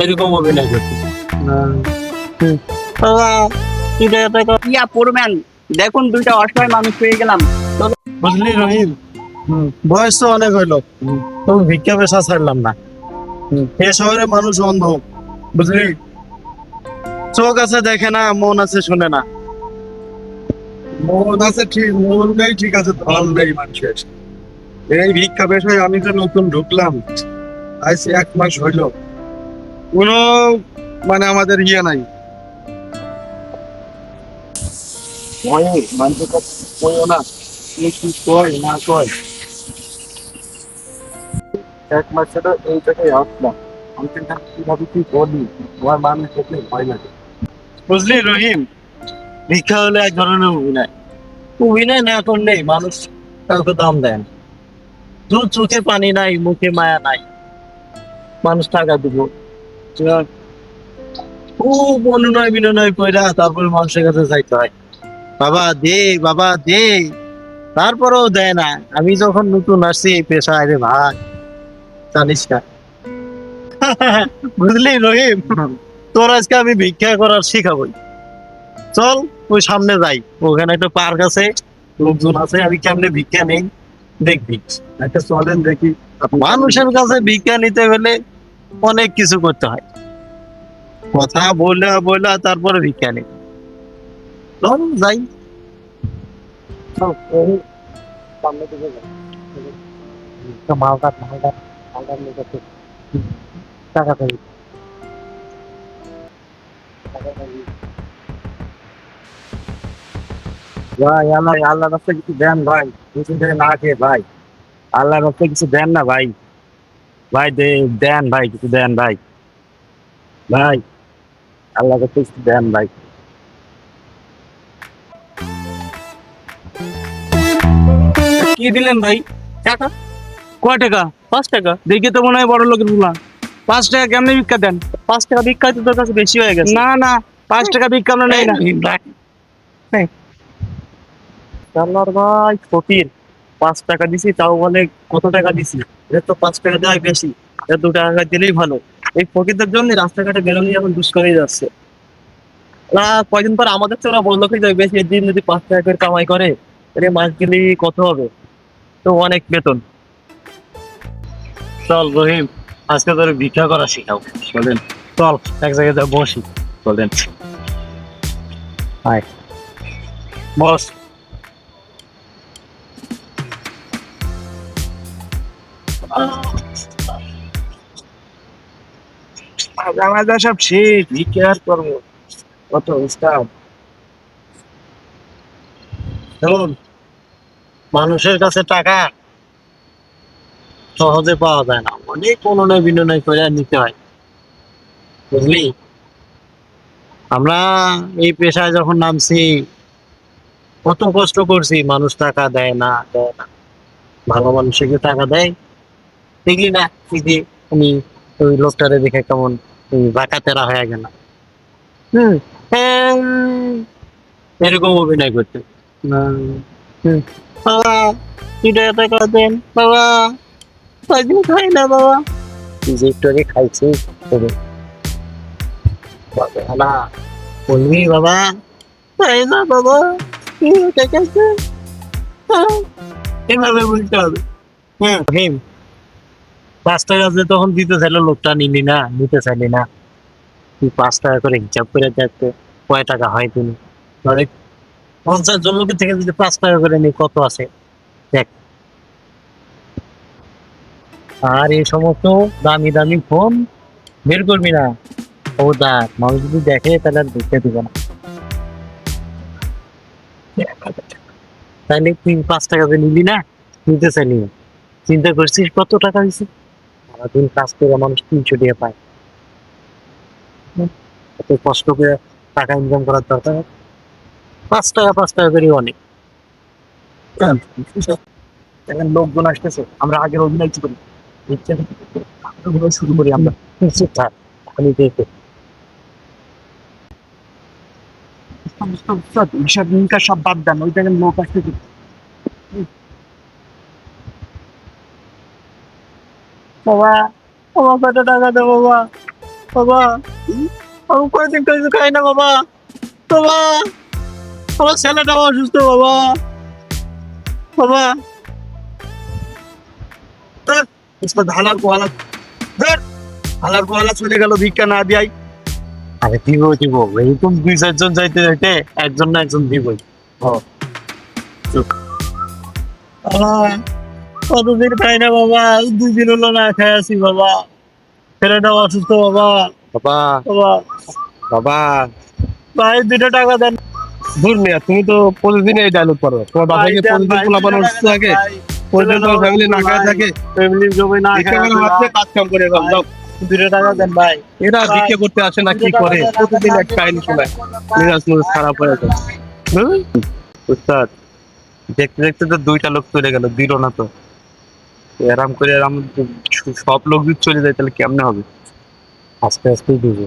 এরকম অভিনয় করতে ইয়া পড়বেন দেখুন দুইটা অসহায় মানুষ পেয়ে গেলাম। বুঝলি রহিম? বয়স তো অনেক হইল। তবু ভিক্ষা পেশা ছাড়লাম না। এ শহরে মানুষ অন্ধ। বুঝলি? চোখ আছে দেখে না মন আছে শুনে না। মন আছে ঠিক মন নেই ঠিক আছে ধন নেই মানুষের। এই ভিক্ষা পেশায় আমি তো নতুন ঢুকলাম আজ এক মাস হইল। কোনো মানে আমাদের ইয়ে নাই। মানুষের কাছে কইও না? কে কি কয় না কয়? এক মাস ছিল এই জায়গায় আসলাম। আমি কিন্তু কীভাবে কি বলি। আমার মানুষ দেখলে ভয় লাগে। বুঝলি রহিম? ভিক্ষা হলে এক ধরনের অভিনয়। অভিনয় না করলে মানুষ কাউকে দাম দেয় না। দু চোখে পানি নাই মুখে মায়া নাই। মানুষ টাকা দিব। খুব অনুনয় বিনয় কইরা তারপরে মানুষের কাছে যাইতে হয়। বাবা দে বাবা দে। তারপরেও দেয় না। আমি যখন নতুন আসছি এই পেশায় রে ভাই, জানিস না। বুঝলি রহিম? তোর আজকে আমি ভিক্ষা করার শিখাবই। চল, ওই সামনে যাই। ওখানে একটা পার্ক আছে, লোকজন আছে, আমি কেমনে ভিক্ষা নেই দেখবি। একটা চলেন দেখি। মানুষের কাছে ভিক্ষা নিতে গেলে অনেক কিছু করতে হয়। কথা বলে বলে, তারপরে ভিক্ষা চল, যাই। আল্লাহ আল্লাহ রাস্তায় কিছু দেন ভাই। কিছু থেকে না খেয়ে, ভাই। আল্লাহ রাস্তায় কিছু দেন না, ভাই। ভাই দেন ভাই কিছু দেন ভাই। ভাই আল্লাহ রাস্তায় কিছু দেন ভাই। কি দিলেন ভাই? টাকা? কয় টাকা? পাঁচ টাকা। দেখে তো মনে হয় বড় লোকেরগুলা পাঁচ টাকা কেমনে ভিক্ষা দেন? পাঁচ টাকা ভিক্ষা তো তোর কাছে বেশি হয়ে গেছে। না না পাঁচ টাকা ভিক্ষা আমরা নেই না। ভাই ফকির। পাঁচ টাকা দিছি তাও বলে কত টাকা দিছি? এর তো পাঁচ টাকা দেওয়াই বেশি এর দু টাকা দিলেই ভালো। এই ফকিরদের জন্য রাস্তাঘাটে বেরোনি এখন দুষ্করেই যাচ্ছে। না কয়দিন পর আমাদের তো ওরা বলল যাবে বেশি দিন যদি পাঁচ টাকা করে কামাই করে তাহলে মাস গেলে কত হবে? তো অনেক বেতন। চল রহিম আজকে তোর ভিক্ষা করা শিখাও। চলেন চল এক জায়গায় যা বসি। চলেন হাই বস। সব ভিক্ষা আর করব কত মানুষের কাছে টাকা সহজে পাওয়া যায় না। অনেক অনুনয় বিনয় করে নিতে হয়। বুঝলি? আমরা এই পেশায় যখন নামছি, কত কষ্ট করছি। মানুষ টাকা দেয় না দেয় না। ভালো মানুষকে টাকা দেয়। দেখলি না? এই যে উনি ওই লোকটারে দেখে কেমন বাঁকাতেরা হয়ে গেল। হম হ্যাঁ, এরকম অভিনয় করতে। বাবা দেন বাবা খাই না বাবা? যে একটু আগে বলবি বাবা খাই না বাবা? দেন হ্যাঁ, এভাবে বলতে হবে। হ্যাঁ পাঁচ টাকা যে তখন দিতে চাইলো, লোকটা নিলি না, নিতে চাইলি না। তুই পাঁচ টাকা করে হিসাব করে দেখতে কয় টাকা হয় তুমি ধরে পঞ্চাশ জন লোকের থেকে যদি পাঁচ টাকা করে নি, কত আছে? দেখ। আর এই সমস্ত দামি দামি ফোন বের করবি না। ও দেখ, মানুষ যদি দেখে, তাহলে আর দেখতে দিবে না। তাহলে তুই পাঁচ টাকা করে নিলি না, নিতে চাইলি। চিন্তা করছিস কত টাকা হয়েছে? সারাদিন কাজ করে মানুষ তিনশো টাকা পায় এত কষ্ট করে টাকা ইনকাম করার দরকার পাঁচ টাকা পাঁচ টাকা করে অনেক এখন লোকজন আসতেছে আমরা আগের অভিনয় কি করি শুরু করি আমরা আমি দেখে হিসাব নিকাশ সব বাদ দেন ওই দেখেন লোক আসতেছে বাবা বাবা কত টাকা দেবো বাবা। বাবা আমি কয়েকদিন কিছু খাই না বাবা। বাবা আমার ছেলেটা অসুস্থ বাবা। বাবা হালার কোহালা ধর হালার কোহালা চলে গেল ভিক্ষা না দিয়াই। আরে দিব দিব এরকম দুই চারজন যাইতে যাইতে একজন না একজন দিবই। কতদিন খাই না বাবা? দুই দিন হলো না খাই আছি বাবা। ছেলেটা অসুস্থ বাবা। বাবা। বাবা। বাবা। ভাই দুটো টাকা দেন। দূর তুমি তো প্রতিদিন এই ডায়লগ করো। তোমার বাসায় কি প্রতিদিন পোলাপান অসুস্থ থাকে। প্রতিদিন তোমার ফ্যামিলি না খায় থাকে। ফ্যামিলির জমি না কাজ কাম করে দাও দাও। দুটো টাকা দেন ভাই। এরা ভিক্ষা করতে আসে না কি করে? প্রতিদিন এক কাহিনী শোনায়। খারাপ হয়ে যায়? উস্তাদ দেখতে দেখতে তো দুইটা লোক চলে গেল দিল না তো। এরাম করে এরাম সব লোক যদি চলে যায় তাহলে কেমনে হবে? আস্তে আস্তে দিব।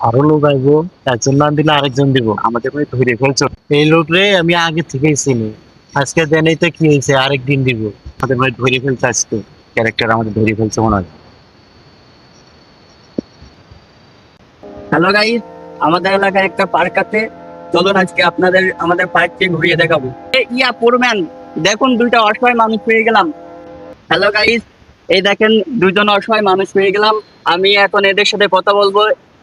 আরও লোক আইবো একজন না দিলে আরেকজন দিব। আমাদের ভাই ধরে ফেলছো। এই লোক রে আমি আগে থেকেই চিনি। আজকে দেনেই তো কি হয়েছে আরেকদিন দিব। আমাদের ভাই ধরে ফেলছে আজকে। ক্যারেক্টার আমাদের ধরে ফেলছে মনে হয়। হ্যালো গাইস আমাদের এলাকায় একটা পার্ক আছে। চলুন আজকে আপনাদের আমাদের পার্ককে ঘুরিয়ে দেখাবো। ইয়া পোরম্যান দেখুন দুইটা অসহায় মানুষ পেয়ে গেলাম। হ্যালো গাইস এই দেখেন দুজন অসহায় মানুষ পেয়ে গেলাম। আমি এখন এদের সাথে কথা বলব।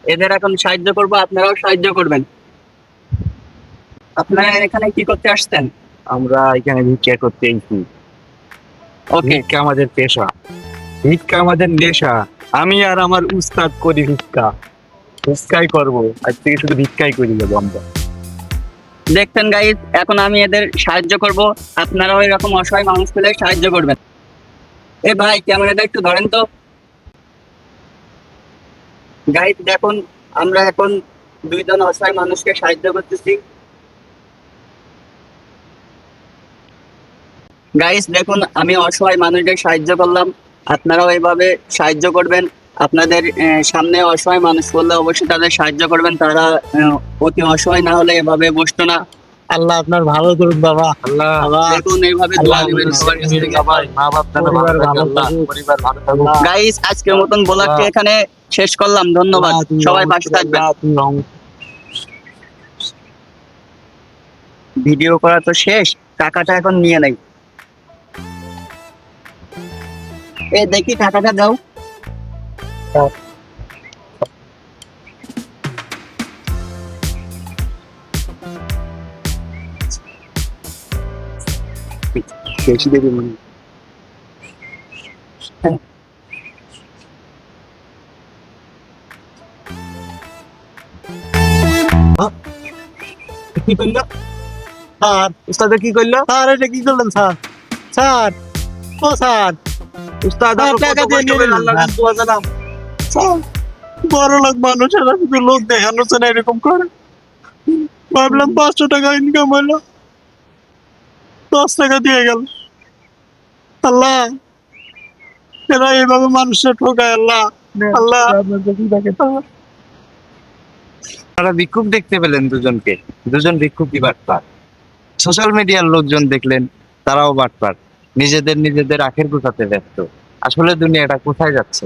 এদের এখন সাহায্য করব। আপনারাও সাহায্য করবেন। আপনারা এখানে কি করতে আসছেন? আমরা এখানে ভিক্ষা করতে এসেছি। ওকে ভিক্ষা আমাদের পেশা। ভিক্ষা আমাদের নেশা। আমি আর আমার উস্তাদ করি ভিক্ষা। ভিক্ষাই করব। আজ থেকে শুধু ভিক্ষাই করি যাব আমরা। দেখছেন গাইস এখন আমি এদের সাহায্য করব। আপনারাও এরকম অসহায় মানুষ পেলে সাহায্য করবেন। এ ভাই, ক্যামেরাটা একটু ধরেন তো। গাইস দেখুন, আমরা এখন দুইজন অসহায় মানুষকে সাহায্য করতেছি। গাইস দেখুন, আমি অসহায় মানুষদের সাহায্য করলাম। আপনারাও এইভাবে সাহায্য করবেন। আপনাদের সামনে অসহায় মানুষ বললে অবশ্যই তাদের সাহায্য করবেন। তারা অতি অসহায় না হলে এভাবে বসতো না। আল্লাহ আপনার ভালো করুন বাবা। আল্লাহ দেখুন এইভাবে দোয়া দিবেন সবার কাছ থেকে। মা বাপ পরিবার ভালো থাকুক। পরিবার ভালো থাকুক। গাইস আজকের মতন ব্লগটি এখানে শেষ করলাম ধন্যবাদ। সবাই পাশে থাকবেন। ভিডিও করা তো শেষ টাকাটা এখন নিয়ে নেই। এ দেখি টাকাটা দাও। বেশি দেবে মনে কি করল স্যার উস্তাদে কি করল স্যার এটা কি করলেন স্যার স্যার ও স্যার উস্তাদ আর টাকা দিয়ে নিয়ে নিলেন, আল্লাহ স্যার। দোয়া জানাম স্যার বড় লোক মানুষেরা শুধু লোক দেখানোর জন্য এরকম করে ভাবলাম পাঁচশো টাকা ইনকাম হলো দশ টাকা দিয়ে গেল। আল্লাহ এরা এইভাবে মানুষের ঠকায় আল্লাহ। আল্লাহ। তারা ভিক্ষুক দেখতে পেলেন দুজনকে। দুজন ভিক্ষুকই বাটপার। সোশ্যাল মিডিয়ার লোকজন দেখলেন তারাও বাটপার। নিজেদের নিজেদের আখের গুছাতে ব্যস্ত। আসলে দুনিয়াটা কোথায় যাচ্ছে?